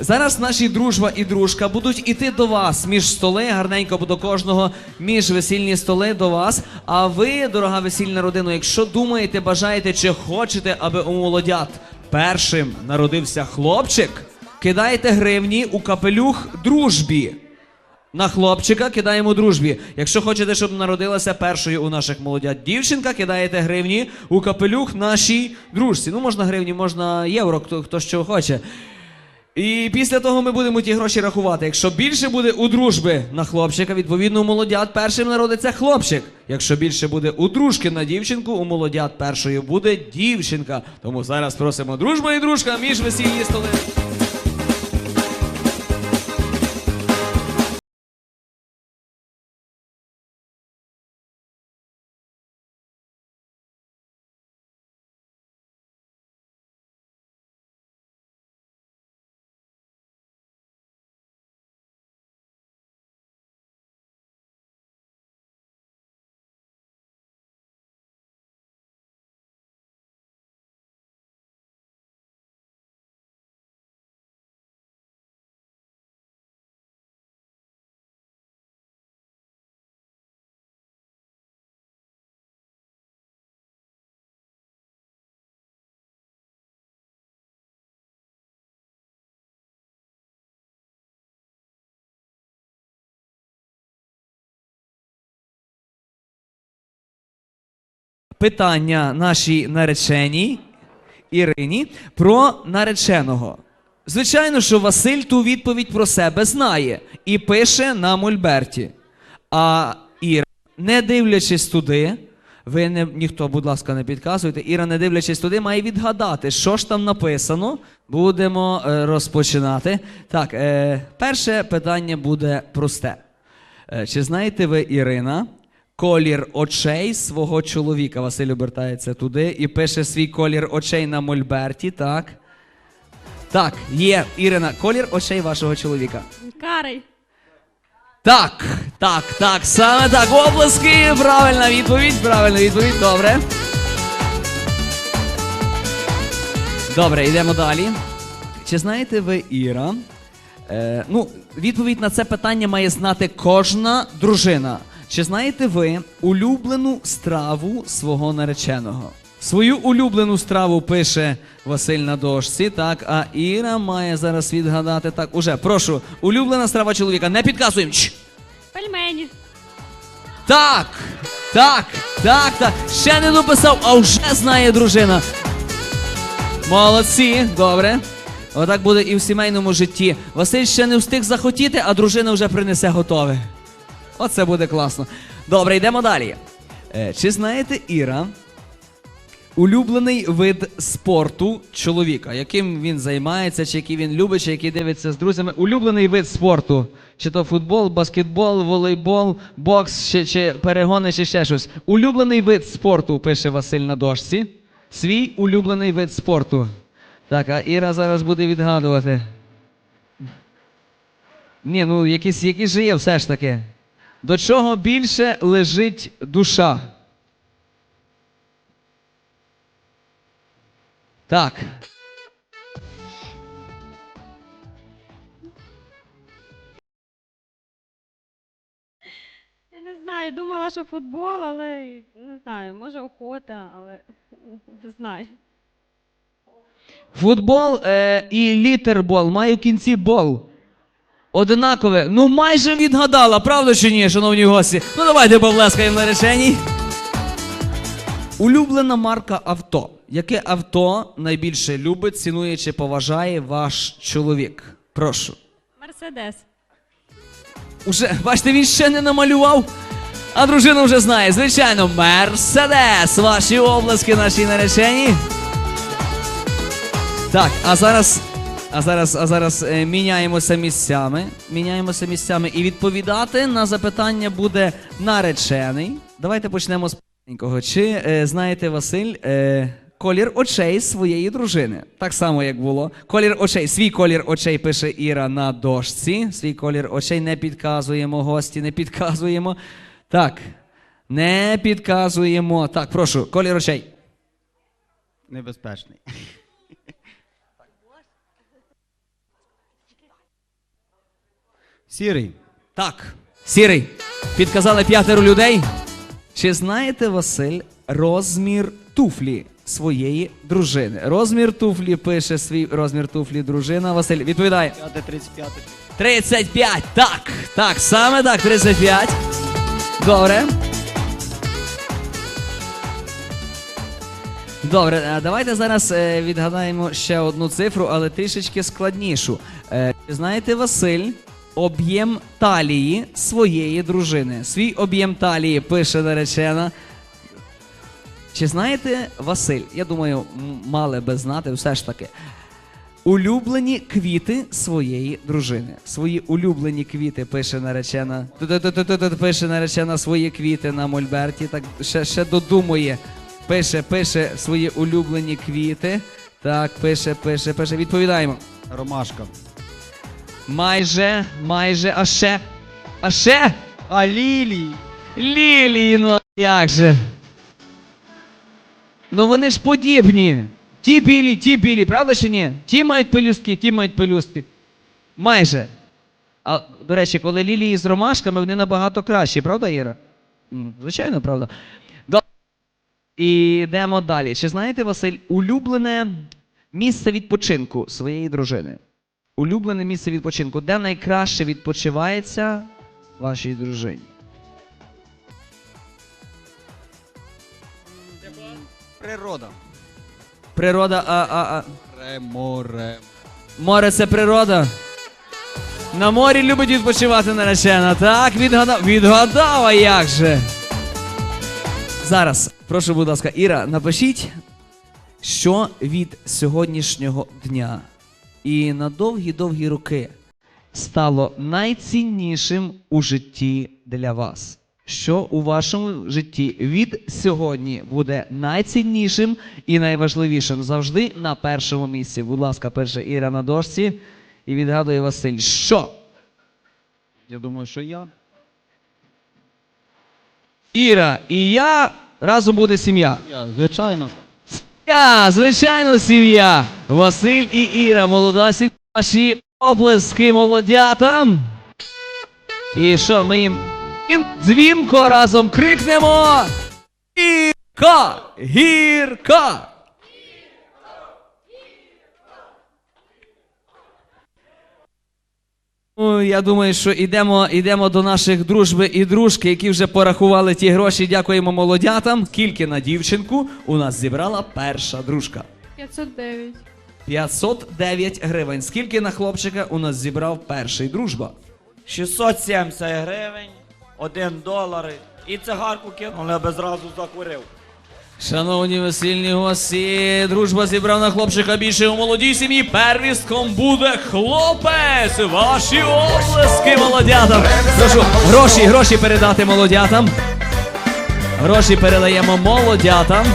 Зараз наші дружба і дружка будуть іти до вас між столи, гарненько до кожного між весільні столи до вас. А ви, дорога весільна родина, якщо думаєте, бажаєте чи хочете, аби у молодят першим народився хлопчик, кидайте гривні у капелюх дружбі. На хлопчика кидаємо дружбі. Якщо хочете, щоб народилася першою у наших молодят дівчинка, кидаєте гривні у капелюх нашій дружці. Ну, можна гривні, можна євро, хто, хто що хоче. І після того ми будемо ті гроші рахувати. Якщо більше буде у дружби на хлопчика, відповідно у молодят першим народиться хлопчик. Якщо більше буде у дружки на дівчинку, у молодят першою буде дівчинка. Тому зараз просимо дружба і дружка між весільні столи. Питання нашій нареченій Ірині про нареченого. Звичайно, що Василь ту відповідь про себе знає і пише на Мольберті. А Іра, не дивлячись туди, ви не, ніхто, будь ласка, не підказуйте. Іра, не дивлячись туди, має відгадати, що ж там написано. Будемо е, розпочинати. Так, е, перше питання буде просте. Е, Чи знаєте ви, Ірина, колір очей свого чоловіка? Василь обертається туди і пише свій колір очей на Мольберті, так? Так, є, Ірина, колір очей вашого чоловіка. Карий. Так, так, так, саме так. Обласки. Правильна відповідь, правильна відповідь. Добре. Добре, йдемо далі. Чи знаєте ви, Іра? Е, ну, відповідь на це питання має знати кожна дружина. Чи знаєте ви улюблену страву свого нареченого? Свою улюблену страву пише Василь на дошці, так, а Іра має зараз відгадати так. Уже, прошу, улюблена страва чоловіка. Не підказуємо. Чш! Пельмені. Так, так, так, так. Ще не дописав, а вже знає дружина. Молодці, добре. Отак буде і в сімейному житті. Василь ще не встиг захотіти, а дружина вже принесе готове. Оце буде класно. Добре, йдемо далі. Е, чи знаєте, Іра, улюблений вид спорту чоловіка, яким він займається, чи який він любить, чи який дивиться з друзями. Улюблений вид спорту. Чи то футбол, баскетбол, волейбол, бокс, чи, чи перегони, чи ще щось. Улюблений вид спорту, пише Василь на дошці. Свій улюблений вид спорту. Так, а Іра зараз буде відгадувати. Ні, ну якийсь, якийсь же є все ж таки. До чого більше лежить душа? Так. Я не знаю, думала, що футбол, але не знаю, може охота, але не знаю. Футбол е, і літербол має в кінці бол. Одинакове. Ну майже відгадала, правда чи ні, шановні гості? Ну давайте поплескаємо на реченні. Улюблена марка авто. Яке авто найбільше любить, цінує чи поважає ваш чоловік? Прошу. Мерседес. Уже, бачите, він ще не намалював, а дружина вже знає. Звичайно, Мерседес. Ваші обласки нашій нареченій. Так, а зараз. А зараз, а зараз е, міняємося місцями. Міняємося місцями. І відповідати на запитання буде наречений. Давайте почнемо з маленького. Чи е, знаєте, Василь, е, колір очей своєї дружини? Так само, як було. Колір очей, свій колір очей пише Іра на дошці. Свій колір очей не підказуємо, гості, не підказуємо. Так. Не підказуємо. Так, прошу, колір очей. Небезпечний. Сірий. Так, сірий. Підказали п'ятеро людей. Чи знаєте, Василь, розмір туфлі своєї дружини? Розмір туфлі пише свій розмір туфлі дружина. Василь відповідає. 35. 35. Так, так, саме так, 35. Добре. Добре, давайте зараз е, відгадаємо ще одну цифру, але трішечки складнішу. Е, чи знаєте, Василь, об'єм талії своєї дружини. Свій об'єм талії пише наречена. Чи знаєте, Василь, я думаю, мали би знати все ж таки. Улюблені квіти своєї дружини. Свої улюблені квіти пише наречена. Ту-ту-ту-ту-ту, Пише наречена свої квіти на Мольберті. Так ще, ще додумує. Пише, пише свої улюблені квіти. Так, пише, пише, пише. Відповідаємо. Ромашка. Майже, майже, а ще. А ще? А лілії. Лілії, ну як же. Ну вони ж подібні. Ті білі, ті білі, правда чи ні? Ті мають пелюстки, ті мають пелюстки. Майже. А, до речі, коли лілії з ромашками, вони набагато кращі, правда, Іра? Звичайно, правда. І йдемо далі. Чи знаєте, Василь, улюблене місце відпочинку своєї дружини? Улюблене місце відпочинку, де найкраще відпочивається вашій дружині? Природа. Природа, а, а, а. Ре, море. Море це природа. На морі любить відпочивати наречена. Так, відгадав. Відгадав, а як же? Зараз, прошу, будь ласка, Іра, напишіть, що від сьогоднішнього дня і на довгі-довгі роки стало найціннішим у житті для вас. Що у вашому житті від сьогодні буде найціннішим і найважливішим завжди на першому місці. Будь ласка, перша Іра на дошці. І відгадує Василь, що? Я думаю, що я. Іра і я разом буде сім'я. Звичайно. Я, звичайно, сім'я. Василь і Іра, молода сім'я. Ваші облески молодятам. І що, ми їм дзвінко разом крикнемо. Гірка! Гірка! Ну, я думаю, що йдемо, йдемо до наших дружби і дружки, які вже порахували ті гроші. Дякуємо молодятам. Скільки на дівчинку у нас зібрала перша дружка? 509. 509 гривень. Скільки на хлопчика у нас зібрав перший дружба? 670 гривень, 1 долар. І цигарку кинули, аби зразу закурив. Шановні весільні гості, дружба зібрана хлопчика більше у молодій сім'ї. Первістком буде хлопець. Ваші облески молодятам. Прошу гроші, гроші передати молодятам. Гроші передаємо молодятам.